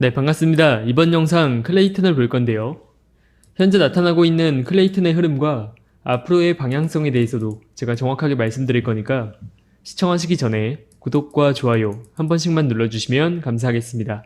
네, 반갑습니다. 이번 영상 클레이튼을 볼 건데요. 현재 나타나고 있는 클레이튼의 흐름과 앞으로의 방향성에 대해서도 제가 정확하게 말씀드릴 거니까 시청하시기 전에 구독과 좋아요 한 번씩만 눌러주시면 감사하겠습니다.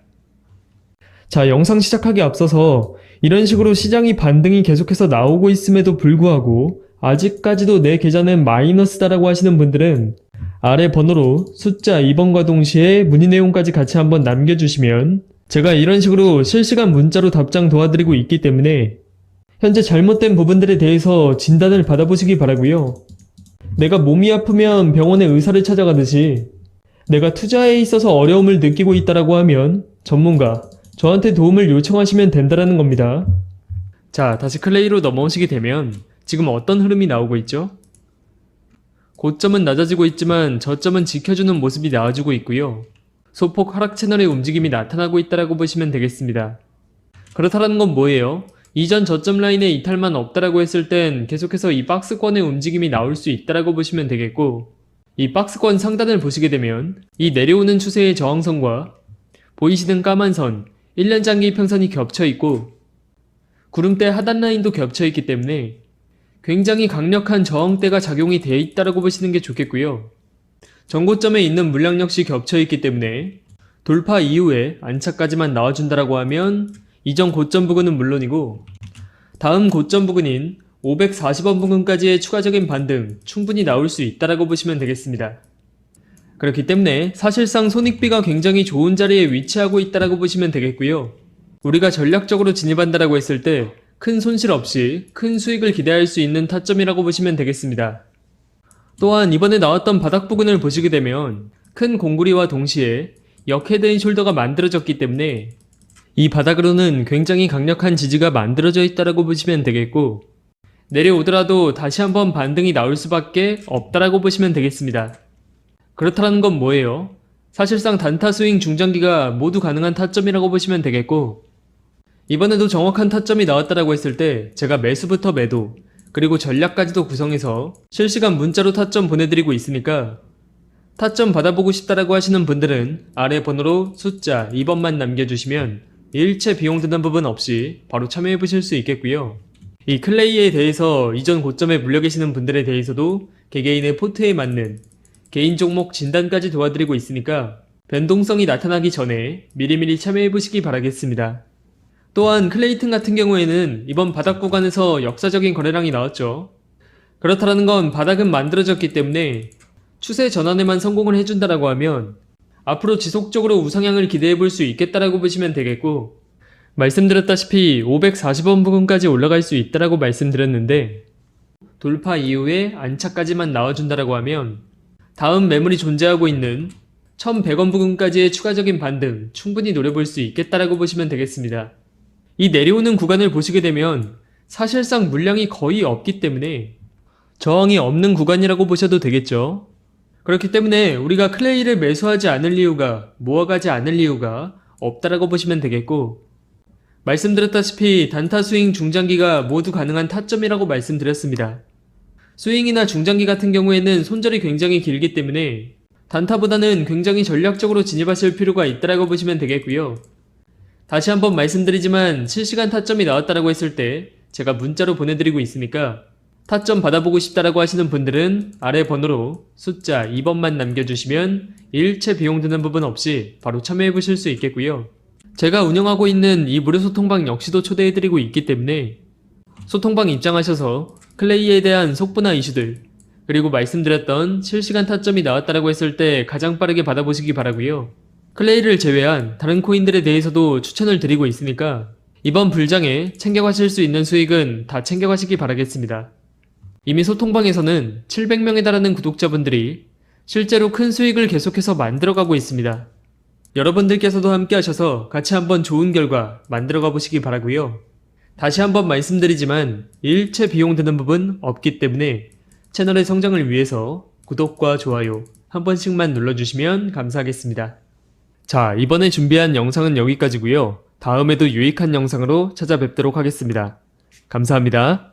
자, 영상 시작하기 앞서서 이런 식으로 시장이 반등이 계속해서 나오고 있음에도 불구하고 아직까지도 내 계좌는 마이너스다라고 하시는 분들은 아래 번호로 숫자 2번과 동시에 문의 내용까지 같이 한번 남겨주시면 제가 이런 식으로 실시간 문자로 답장 도와드리고 있기 때문에 현재 잘못된 부분들에 대해서 진단을 받아보시기 바라고요. 내가 몸이 아프면 병원의 의사를 찾아가듯이 내가 투자에 있어서 어려움을 느끼고 있다라고 하면 전문가, 저한테 도움을 요청하시면 된다라는 겁니다. 자, 다시 클레이로 넘어오시게 되면 지금 어떤 흐름이 나오고 있죠? 고점은 낮아지고 있지만 저점은 지켜주는 모습이 나와주고 있고요. 소폭 하락 채널의 움직임이 나타나고 있다라고 보시면 되겠습니다. 그렇다는 건 뭐예요? 이전 저점 라인의 이탈만 없다라고 했을 땐 계속해서 이 박스권의 움직임이 나올 수 있다라고 보시면 되겠고 이 박스권 상단을 보시게 되면 이 내려오는 추세의 저항선과 보이시는 까만 선 1년 장기 평선이 겹쳐 있고 구름대 하단 라인도 겹쳐 있기 때문에 굉장히 강력한 저항대가 작용이 되어 있다라고 보시는 게 좋겠고요. 전고점에 있는 물량 역시 겹쳐 있기 때문에 돌파 이후에 안착까지만 나와준다라고 하면 이전 고점 부근은 물론이고 다음 고점 부근인 540원 부근까지의 추가적인 반등 충분히 나올 수 있다라고 보시면 되겠습니다. 그렇기 때문에 사실상 손익비가 굉장히 좋은 자리에 위치하고 있다라고 보시면 되겠고요. 우리가 전략적으로 진입한다라고 했을 때 큰 손실 없이 큰 수익을 기대할 수 있는 타점이라고 보시면 되겠습니다. 또한 이번에 나왔던 바닥 부근을 보시게 되면 큰 공구리와 동시에 역헤드인 숄더가 만들어졌기 때문에 이 바닥으로는 굉장히 강력한 지지가 만들어져 있다라고 보시면 되겠고 내려오더라도 다시 한번 반등이 나올 수밖에 없다라고 보시면 되겠습니다. 그렇다는 건 뭐예요? 사실상 단타 스윙 중장기가 모두 가능한 타점이라고 보시면 되겠고 이번에도 정확한 타점이 나왔다라고 했을 때 제가 매수부터 매도 그리고 전략까지도 구성해서 실시간 문자로 타점 보내드리고 있으니까 타점 받아보고 싶다라고 하시는 분들은 아래 번호로 숫자 2번만 남겨주시면 일체 비용 드는 부분 없이 바로 참여해 보실 수 있겠고요. 이 클레이에 대해서 이전 고점에 물려 계시는 분들에 대해서도 개개인의 포트에 맞는 개인 종목 진단까지 도와드리고 있으니까 변동성이 나타나기 전에 미리미리 참여해 보시기 바라겠습니다. 또한 클레이튼 같은 경우에는 이번 바닥 구간에서 역사적인 거래량이 나왔죠. 그렇다는 건 바닥은 만들어졌기 때문에 추세 전환에만 성공을 해준다라고 하면 앞으로 지속적으로 우상향을 기대해 볼 수 있겠다라고 보시면 되겠고 말씀드렸다시피 540원 부근까지 올라갈 수 있다라고 말씀드렸는데 돌파 이후에 안착까지만 나와준다라고 하면 다음 매물이 존재하고 있는 1100원 부근까지의 추가적인 반등 충분히 노려볼 수 있겠다라고 보시면 되겠습니다. 이 내려오는 구간을 보시게 되면 사실상 물량이 거의 없기 때문에 저항이 없는 구간이라고 보셔도 되겠죠. 그렇기 때문에 우리가 클레이를 매수하지 않을 이유가 모아가지 않을 이유가 없다라고 보시면 되겠고 말씀드렸다시피 단타 스윙 중장기가 모두 가능한 타점이라고 말씀드렸습니다. 스윙이나 중장기 같은 경우에는 손절이 굉장히 길기 때문에 단타보다는 굉장히 전략적으로 진입하실 필요가 있다라고 보시면 되겠고요. 다시 한번 말씀드리지만 실시간 타점이 나왔다라고 했을 때 제가 문자로 보내드리고 있으니까 타점 받아보고 싶다라고 하시는 분들은 아래 번호로 숫자 2번만 남겨주시면 일체 비용 드는 부분 없이 바로 참여해 보실 수 있겠고요. 제가 운영하고 있는 이 무료 소통방 역시도 초대해드리고 있기 때문에 소통방 입장하셔서 클레이에 대한 속보나 이슈들 그리고 말씀드렸던 실시간 타점이 나왔다라고 했을 때 가장 빠르게 받아보시기 바라고요. 클레이를 제외한 다른 코인들에 대해서도 추천을 드리고 있으니까 이번 불장에 챙겨가실 수 있는 수익은 다 챙겨가시기 바라겠습니다. 이미 소통방에서는 700명에 달하는 구독자분들이 실제로 큰 수익을 계속해서 만들어가고 있습니다. 여러분들께서도 함께 하셔서 같이 한번 좋은 결과 만들어가 보시기 바라고요. 다시 한번 말씀드리지만 일체 비용 드는 부분 없기 때문에 채널의 성장을 위해서 구독과 좋아요 한 번씩만 눌러주시면 감사하겠습니다. 자, 이번에 준비한 영상은 여기까지고요. 다음에도 유익한 영상으로 찾아뵙도록 하겠습니다. 감사합니다.